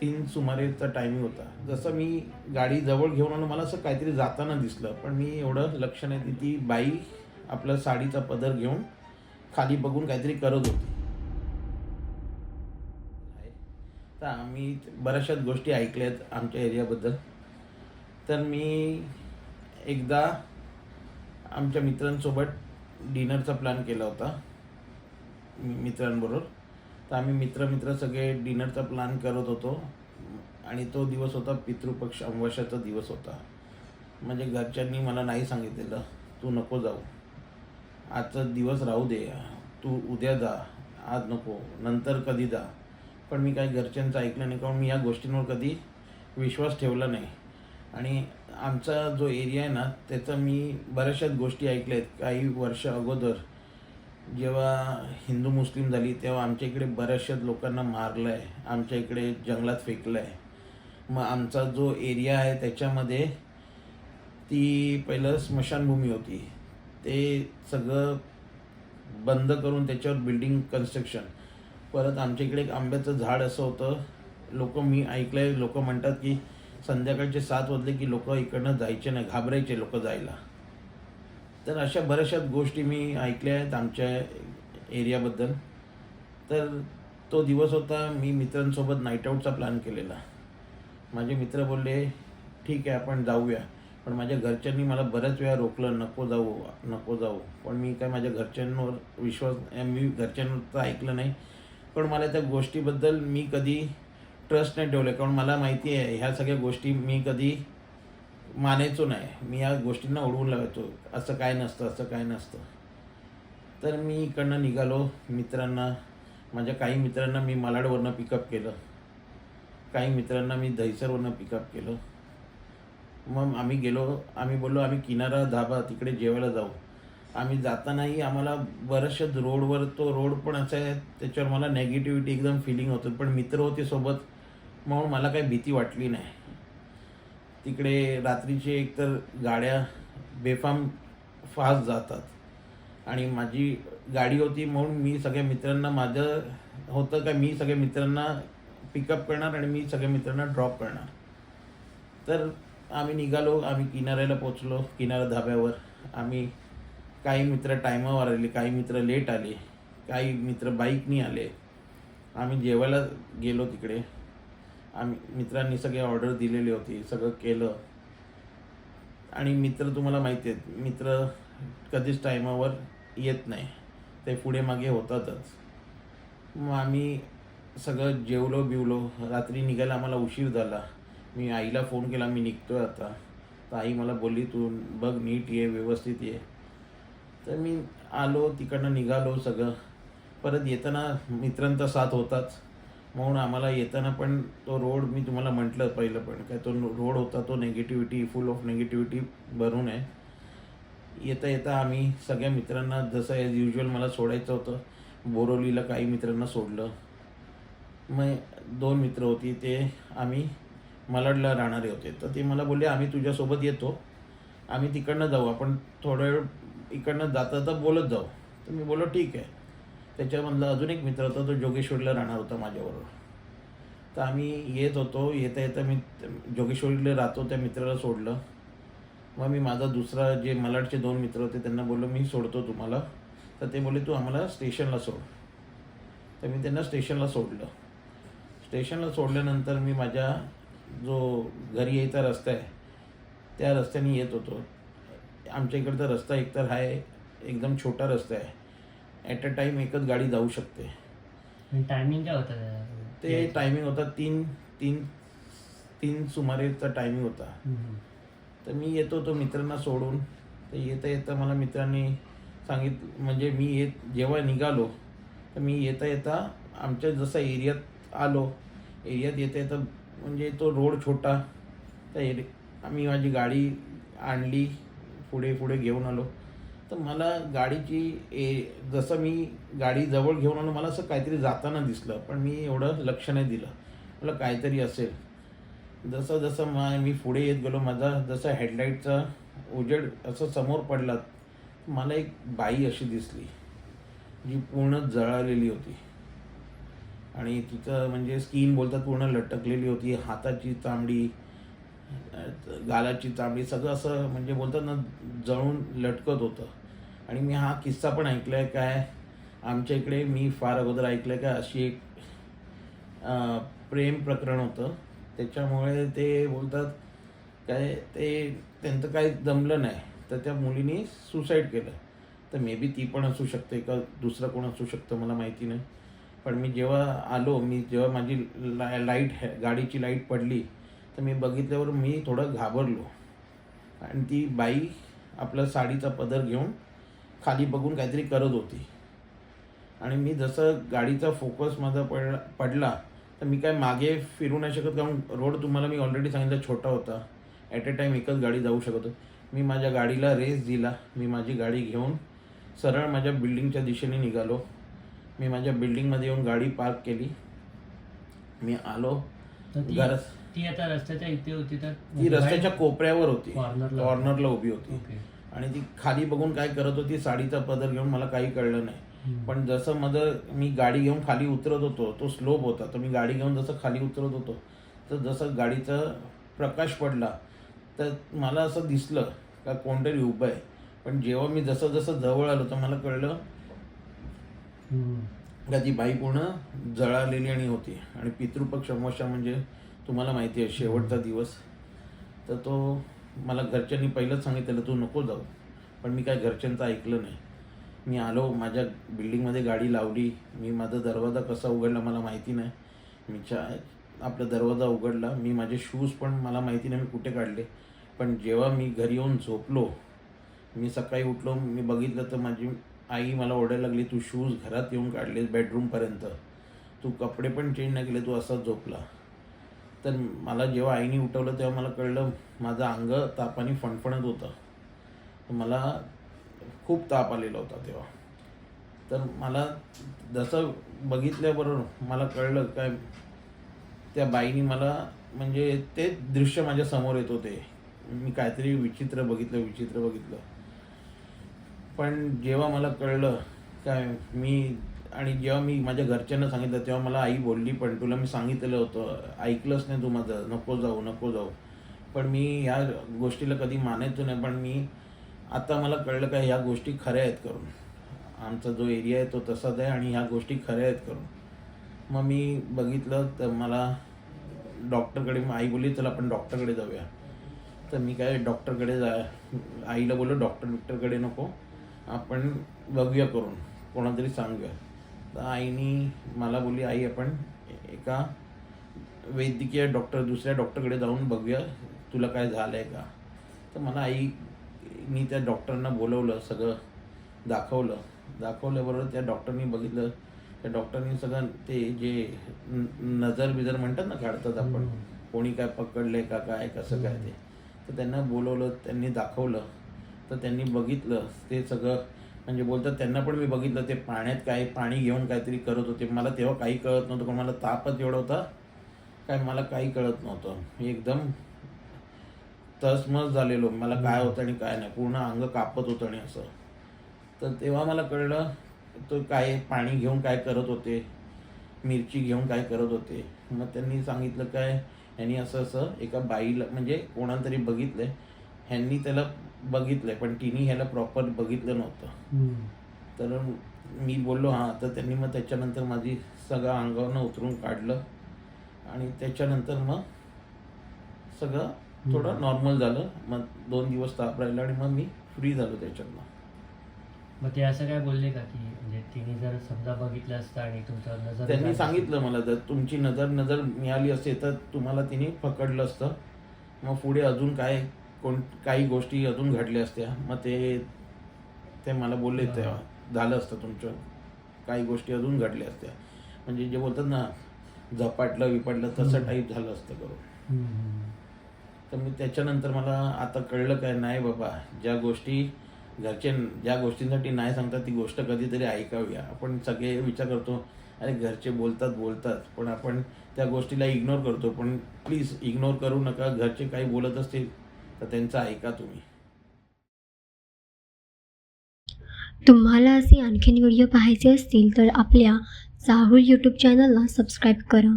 तीन सुमारेचा टायमिंग होता. जसं मी गाडी जवळ घेऊन आलो मला असं काहीतरी जाताना दिसलं पण मी एवढं लक्ष नाही ती ती बाई आपला साडीचा पदर घेऊन खाली बघून काहीतरी करत होती. तर आम्ही बऱ्याचशाच गोष्टी ऐकल्यात आमच्या एरियाबद्दल. तर मी एकदा आमच्या मित्रांसोबत डिनरचा प्लॅन केला होता मित्रांबरोबर. तर आम्ही मित्र मित्र सगळे डिनरचा प्लॅन करत होतो. आणि तो दिवस होता पितृपक्ष अमावस्याचा दिवस होता. म्हणजे घरच्यांनी मला नाही सांगितलेलं तू नको जाऊ. आजचा दिवस राहू दे. तू उद्या जा. आज नको. नंतर कधी जा. पण मी काही घरच्यांचं ऐकलं नाही. कारण मी या गोष्टींवर कधी विश्वास ठेवला नाही. आणि आमचा जो एरिया आहे ना त्याचा मी बऱ्याचशाच गोष्टी ऐकल्या आहेत. काही वर्ष अगोदर जेव्हा हिंदू मुस्लिम झाली तेव्हा आमच्या इकडे बऱ्याचशाच लोकांना मारलं आहे आमच्या इकडे जंगलात फेकलं आहे मग आमचा जो एरिया आहे त्याच्यामध्ये ती पहिलं स्मशानभूमी होती. ते सगळं बंद करून त्याच्यावर बिल्डिंग कन्स्ट्रक्शन परत आमच्या इकडे एक आंब्याचं झाड असं होतं. लोक मी ऐकलंय लोक म्हणतात की संध्याकाळचे सात वाजले की लोक इकडनं जायचे नाही घाबरायचे लोक जायला. तर अशा बऱ्याचशाच गोष्टी मी ऐकल्या आहेत आमच्या एरियाबद्दल. तर तो दिवस होता मी मित्रांसोबत नाईट आऊटचा प्लॅन केलेला. माझे मित्र बोलले ठीक आहे आपण जाऊया. पण माझ्या घरच्यांनी मला बऱ्याच वेळा रोखलं नको जाऊ नको जाऊ. पण मी काय माझ्या घरच्यांवर विश्वास मी घरच्यांवर तर ऐकलं नाही. पण मला त्या गोष्टीबद्दल मी कधी ट्रस्ट नाही ठेवले. कारण मला माहिती आहे ह्या सगळ्या गोष्टी मी कधी मानायचो नाही. मी या गोष्टींना उडवून लावायचो असं काय नसतं असं काय नसतं. तर मी इकडनं निघालो. मित्रांना माझ्या काही मित्रांना मी मालाडवरनं पिकअप केलं. काही मित्रांना मी दहिसरवरनं पिकअप केलं. मग आम्ही गेलो. आम्ही बोललो आम्ही किनारा धाबा तिकडे जेवायला जाऊ. आम्ही जातानाही आम्हाला बऱ्याचशाच रोडवर तो रोड पण असा आहे त्याच्यावर मला नेगेटिव्हिटी एकदम फिलिंग होतं. पण मित्र होते सोबत म्हणून मला काही भीती वाटली नाही. तिकडे रात्रीचे एकतर गाड्या बेफाम फास्ट जातात. आणि माझी गाडी होती म्हणून मी सगळ्या मित्रांना माझं होतं का मी सगळ्या मित्रांना पिकअप करणार आणि मी सगळ्या मित्रांना ड्रॉप करणार. तर आम्ही निघालो आम्ही किनाऱ्याला पोचलो किनारा धाब्यावर. आम्ही काही मित्र टायमावर आले काही मित्र लेट आले काही मित्र बाईकनी आले. आम्ही जेवायला गेलो तिकडे. आम्ही मित्रांनी सगळे ऑर्डर दिलेली होती सगळं केलं. आणि मित्र तुम्हाला माहिती आहेत मित्र कधीच टायमावर येत नाही. ते पुढे मागे होतातच. मग आम्ही सगळं जेवलो बिवलो. रात्री निघायला आम्हाला उशीर झाला. मी आईला फोन केला मी निघतोय आता. तर आई मला बोलली तू बघ नीट ये व्यवस्थित ये. तर मी आलो तिकडनं निघालो सगळं. परत येताना मित्रांचा साथ होताच. म्हणून आम्हाला येताना पण तो रोड मी तुम्हाला म्हटलं पहिलं पण काय तो रोड होता तो नेगेटिव्हिटी फुल ऑफ नेगेटिव्हिटी भरून आहे. येता येता आम्ही सगळ्या मित्रांना जसं ॲज युजल मला सोडायचं होतं. बोरोलीला काही मित्रांना सोडलं. मग दोन मित्र होती ते आम्ही मलाडला राहणारे होते. तर ते मला बोलले आम्ही तुझ्यासोबत येतो. आम्ही तिकडनं जाऊ. आपण थोडा वेळ इकडनं जाता जाता बोलत जाऊ. तर मी बोललो ठीक आहे. त्याच्यामधला अजून एक मित्र होता तो जोगेश्वरीला राहणार होता माझ्याबरोबर. तर आम्ही येत होतो येता येता मी जोगेश्वरीला राहतो त्या मित्राला सोडलं. मग मी माझा दुसरा जे मलाडचे दोन मित्र होते त्यांना बोललो मी सोडतो तुम्हाला. तर ते बोलले तू आम्हाला स्टेशनला सोड. तर मी त्यांना स्टेशनला सोडलं. स्टेशनला सोडल्यानंतर मी माझ्या जो घरी यायचा रस्ता आहे त्या रस्त्याने येत होतो. आमच्या इकडचा रस्ता एकतर आहे एकदम छोटा रस्ता आहे. ॲट अ टाईम एकच गाडी जाऊ शकते टायमिंग काय होतं त्याचा? ते टायमिंग होता तीन तीन तीन सुमारेचा टायमिंग होता हम्म. तर मी येतो तो मित्रांना सोडून तर येता येता मला मित्रांनी सांगितलं म्हणजे मी येत जेव्हा निघालो तर मी येता येता आमच्या जसा एरियात आलो एरियात येता येता म्हणजे तो रोड छोटा त्या एरि आम्ही माझी गाडी आणली पुढे पुढे घेऊन आलो तर मला गाडीची ए जसं मी गाडी जवळ घेऊन आलो मला असं काहीतरी जाताना दिसलं पण मी एवढं लक्ष नाही दिलं. मला काहीतरी असेल. जसं जसं मा मी पुढे येत गेलो माझा जसा हेडलाईटचा उजेड असं समोर पडला मला एक बाई अशी दिसली जी पूर्ण जळालेली होती. आणि तिचं म्हणजे स्किन बोलतात पूर्ण लटकलेली होती हाताची चामडी गालाची चामडी सगळं असं म्हणजे बोलतात ना जळून लटकत होतं. आणि मी हा किस्सा पण ऐकलाय काय? आमच्या इकडे मी फार अगोदर ऐकलंय का अशी एक प्रेम प्रकरण होतं. त्याच्यामुळे ते बोलतात काय ते त्यांचं काही जमलं नाही. तर त्या मुलीने सुसाईड केलं. तर मे बी ती पण असू शकते का दुसरं कोण असू शकतं मला माहिती नाही. पण मी जेव्हा आलो मी जेव्हा माझी ला लाइट हे- गाडीची लाइट पडली तर मी बघितल्यावर मी थोडं घाबरलो. आणि ती बाई आपला साडीचा पदर घेऊन खाली बघून काहीतरी करत होती. आणि मी जसं गाडीचा फोकस माझा पड पडला तर मी काय मागे फिरू नाही शकत कारण रोड तुम्हाला मी ऑलरेडी सांगितलं छोटा होता. ॲट ए टाईम एकच गाडी जाऊ शकत होती. मी माझ्या गाडीला रेस दिला. मी माझी गाडी घेऊन सरळ माझ्या बिल्डिंगच्या दिशेने निघालो. मी माझ्या बिल्डिंगमध्ये येऊन गाडी पार्क केली. मी आलो. घरात ती आता रस्त्याच्या इथे होती तर ती रस्त्याच्या कोपऱ्यावर होती. कॉर्नरला उभी होती. आणि ती खाली बघून काय करत होती साडीचा पदर घेऊन मला काही कळलं नाही. पण जसं माझं मी गाडी घेऊन खाली उतरत होतो तो स्लोप होता तर मी गाडी घेऊन जसं खाली उतरत होतो तर जसं गाडीचा प्रकाश पडला तर मला असं दिसलं का कोणतरी उभं आहे. पण जेव्हा मी जसं जसं जवळ आलो तर मला कळलं. का ती बाई पूर्ण जळालेली आणि होती. आणि पितृपक्ष अमावस्या म्हणजे तुम्हाला माहिती आहे शेवटचा दिवस. तर तो मला घरच्यांनी पहिलंच सांगितलेलं तू नको जाऊ. पण मी काय घरच्यांचं ऐकलं नाही. मी आलो माझ्या बिल्डिंगमध्ये गाडी लावली. मी माझा दरवाजा कसा उघडला मला माहिती नाही. मी चा आपला दरवाजा उघडला. मी माझे शूज पण मला माहिती नाही मी कुठे काढले. पण जेव्हा मी घरी येऊन झोपलो मी सकाळी उठलो मी बघितलं तर माझी आई मला ओरडायला लागली तू शूज घरात येऊन काढले बेडरूमपर्यंत तू कपडे पण चेंज नाही केले तू असाच झोपला. तर मला जेव्हा आईने उठवलं तेव्हा मला कळलं माझं अंग तापाने फणफणत होतं. तर मला खूप ताप आलेला होता तेव्हा. तर मला जसं बघितल्याबरोबर मला कळलं काय त्या बाईनी मला म्हणजे ते दृश्य माझ्यासमोर येत होते. मी काहीतरी विचित्र बघितलं विचित्र बघितलं. पण जेव्हा मला कळलं काय मी आणि जेव्हा मी माझ्या घरच्यांना सांगितलं तेव्हा मला आई बोलली पण तुला मी सांगितलं होतं ऐकलंच नाही तू माझं नको जाऊ नको जाऊ. पण मी ह्या गोष्टीला कधी मानायचो नाही पण मी आता मला कळलं काय ह्या गोष्टी खऱ्या आहेत करून. आमचा जो एरिया आहे तो तसाच आहे आणि ह्या गोष्टी खऱ्या आहेत करून. मग मी बघितलं तर मला डॉक्टरकडे मग आई बोलली चला आपण डॉक्टरकडे जाऊया. तर मी काय डॉक्टरकडे जा आईला बोललो डॉक्टर बिक्टरकडे नको आपण बघूया करून कोणातरी सांगूया. तर आईनी मला बोलली आई आपण एका वैद्यकीय डॉक्टर दुसऱ्या डॉक्टरकडे जाऊन बघूया तुला काय झालं आहे का? तर मला आई मी त्या डॉक्टरना बोलवलं सगळं दाखवलं. दाखवल्याबरोबर त्या डॉक्टरनी बघितलं. त्या डॉक्टरनी सगळं ते जे नजर बिजर म्हणतात ना काढतात आपण. कोणी काय पकडले का काय कसं काय ते. तर त्यांना बोलवलं त्यांनी दाखवलं. तर त्यांनी बघितलं ते सगळं म्हणजे बोलतात त्यांना पण मी बघितलं ते पाण्यात काय पाणी घेऊन काहीतरी करत होते. मला तेव्हा काही कळत नव्हतं पण मला तापच एवढा होता काय मला काही कळत नव्हतं. मी एकदम तसमस झालेलो मला काय होतं आणि काय नाही. पूर्ण अंग कापत होतं आणि असं. तर तेव्हा मला कळलं तो काय पाणी घेऊन काय करत होते मिरची घेऊन काय करत होते. मग त्यांनी सांगितलं काय ह्यांनी असं असं एका बाईला म्हणजे कोणाला तरी बघितलंय ह्यांनी त्याला बघितलंय पण तिने ह्याला प्रॉपर बघितलं नव्हतं. तर मी बोललो हां. तर त्यांनी मग त्याच्यानंतर माझी सगळं अंगावरनं उतरून काढलं. आणि त्याच्यानंतर मग सगळं थोडं. नॉर्मल झालं. मग दोन दिवस ताप राहिला आणि मग मी फ्री झालो त्याच्यातनं. मग ते असं काय बोलले का की म्हणजे तिने जर समजा बघितलं असतं आणि तुमचं नजर त्यांनी सांगितलं मला जर तुमची नजर नजर मिळाली असते तर तुम्हाला तिने पकडलं असतं. मग पुढे अजून काय कोण काही गोष्टी अजून घडल्या असत्या. मग ते ते मला बोलले. तेव्हा झालं असतं तुमचं. काही गोष्टी अजून घडल्या असत्या. म्हणजे जे बोलतात ना झपाटलं विपटलं तसं. टाईप झालं असतं करून. तर मी त्याच्यानंतर मला आता कळलं काय नाही बाबा ज्या गोष्टी घरचे ज्या गोष्टींसाठी नाही सांगतात ती गोष्ट कधीतरी ऐकावी. आपण सगळे विचार करतो अरे घरचे बोलतात बोलतात. पण आपण त्या गोष्टीला इग्नोर करतो. पण प्लीज इग्नोर करू नका. घरचे काही बोलत असतील तर त्यांचं ऐका तुम्ही. तुम्हाला असे आणखीन व्हिडिओ पाहायचे असतील तर आपल्या चाहूल यूट्यूब चॅनलला सबस्क्राईब करा.